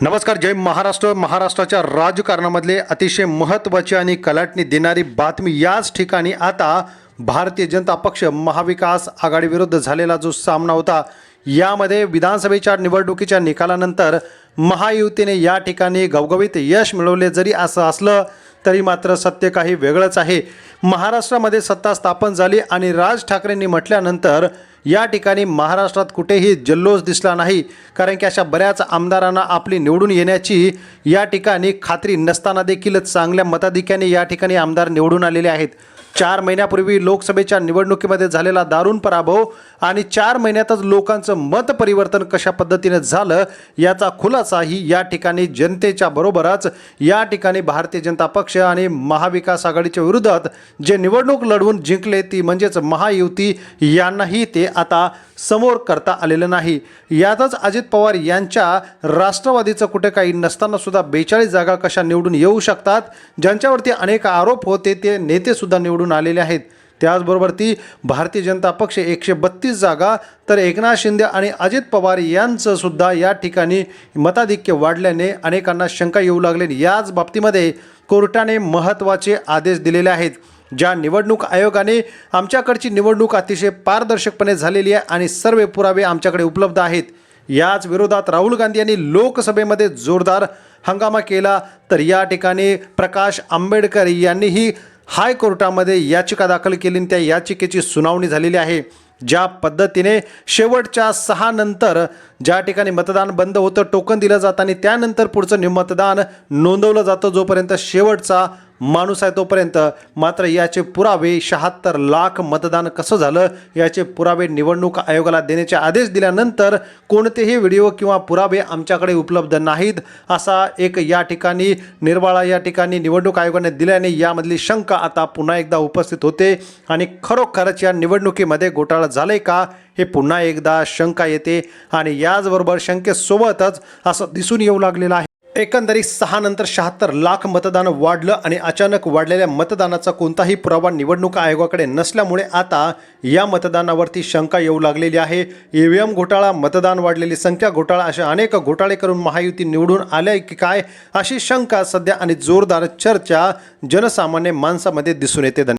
नमस्कार जय महाराष्ट्र. महाराष्ट्राच्या राजकारणामधले अतिशय महत्त्वाची आणि कलाटणी देणारी बातमी याच ठिकाणी. आता भारतीय जनता पक्ष महाविकास आघाडीविरुद्ध झालेला जो सामना होता यामध्ये विधानसभेच्या निवडणुकीच्या निकालानंतर महायुतीने या ठिकाणी गवगवीत यश मिळवले. जरी असं असलं तरी मात्र सत्य काही वेगळंच आहे. महाराष्ट्रामध्ये सत्ता स्थापन झाली आणि राज ठाकरेंनी म्हटल्यानंतर या ठिकाणी महाराष्ट्रात कुठेही जल्लोष दिसला नाही. कारण की अशा बऱ्याच आमदारांना आपली निवडून येण्याची या ठिकाणी खात्री नसताना देखील चांगल्या मताधिक्याने या ठिकाणी आमदार निवडून आलेले आहेत. चार महिन्यापूर्वी लोकसभेच्या निवडणुकीमध्ये झालेला दारुण पराभव आणि चार महिन्यातच लोकांचं मत परिवर्तन कशा पद्धतीने झालं याचा खुलासाही या ठिकाणी जनतेच्या बरोबरच या ठिकाणी भारतीय जनता पक्ष आणि महाविकास आघाडीच्या विरोधात जे निवडणूक लढवून जिंकले ती म्हणजेच महायुती यांनाही ते आता समोर करता आलेलं नाही. यातच अजित पवार यांच्या राष्ट्रवादीचं कुठे काही नसताना सुद्धा बेचाळीस जागा कशा निवडून येऊ शकतात? ज्यांच्यावरती अनेक आरोप होते ते नेतेसुद्धा निवडून आलेले आहेत. त्याचबरोबर ती भारतीय जनता पक्ष एकशे बत्तीस जागा तर एकनाथ शिंदे आणि अजित पवार यांचं सुद्धा या ठिकाणी मताधिक्य वाढल्याने अनेकांना शंका येऊ लागले याच बाबतीमध्ये कोर्टाने महत्त्वाचे आदेश दिलेले आहेत. ज्या निवडणूक आयोगाने आमच्याकडची निवडणूक अतिशय पारदर्शकपणे झालेली आहे आणि सर्व पुरावे आमच्याकडे उपलब्ध आहेत. याच विरोधात राहुल गांधी यांनी लोकसभेमध्ये जोरदार हंगामा केला तर या ठिकाणी प्रकाश आंबेडकर यांनीही हायकोर्टामध्ये याचिका दाखल केली आणि त्या याचिकेची सुनावणी झालेली आहे. ज्या पद्धतीने शेवटच्या सहा नंतर ज्या ठिकाणी मतदान बंद होतं टोकन दिलं जातं आणि त्यानंतर पुढचं मतदान नोंदवलं जातं जोपर्यंत शेवटचा माणूस आहे तोपर्यंत मात्र याचे पुरावे शहात्तर लाख मतदान कसं झालं याचे पुरावे निवडणूक आयोगाला देण्याचे आदेश दिल्यानंतर कोणतेही व्हिडिओ किंवा पुरावे आमच्याकडे उपलब्ध नाहीत असा एक या ठिकाणी निर्वाळा या ठिकाणी निवडणूक आयोगाने दिल्याने यामधली शंका आता पुन्हा एकदा उपस्थित होते. आणि खरोखरच या निवडणुकीमध्ये घोटाळा झाले का हे पुन्हा एकदा शंका येते. आणि याचबरोबर शंकेसोबतच असं दिसून येऊ लागलेलं आहे. एकंदरीत सहा नंतर शहात्तर लाख मतदान वाढलं आणि अचानक वाढलेल्या मतदानाचा कोणताही पुरावा निवडणूक आयोगाकडे नसल्यामुळे आता या मतदानावरती शंका येऊ लागलेली आहे. ई व्ही एम घोटाळा मतदान वाढलेली संख्या घोटाळा अशा अनेक घोटाळे करून महायुती निवडून आल्या की काय अशी शंका सध्या आणि जोरदार चर्चा जनसामान्य माणसामध्ये दिसून येते.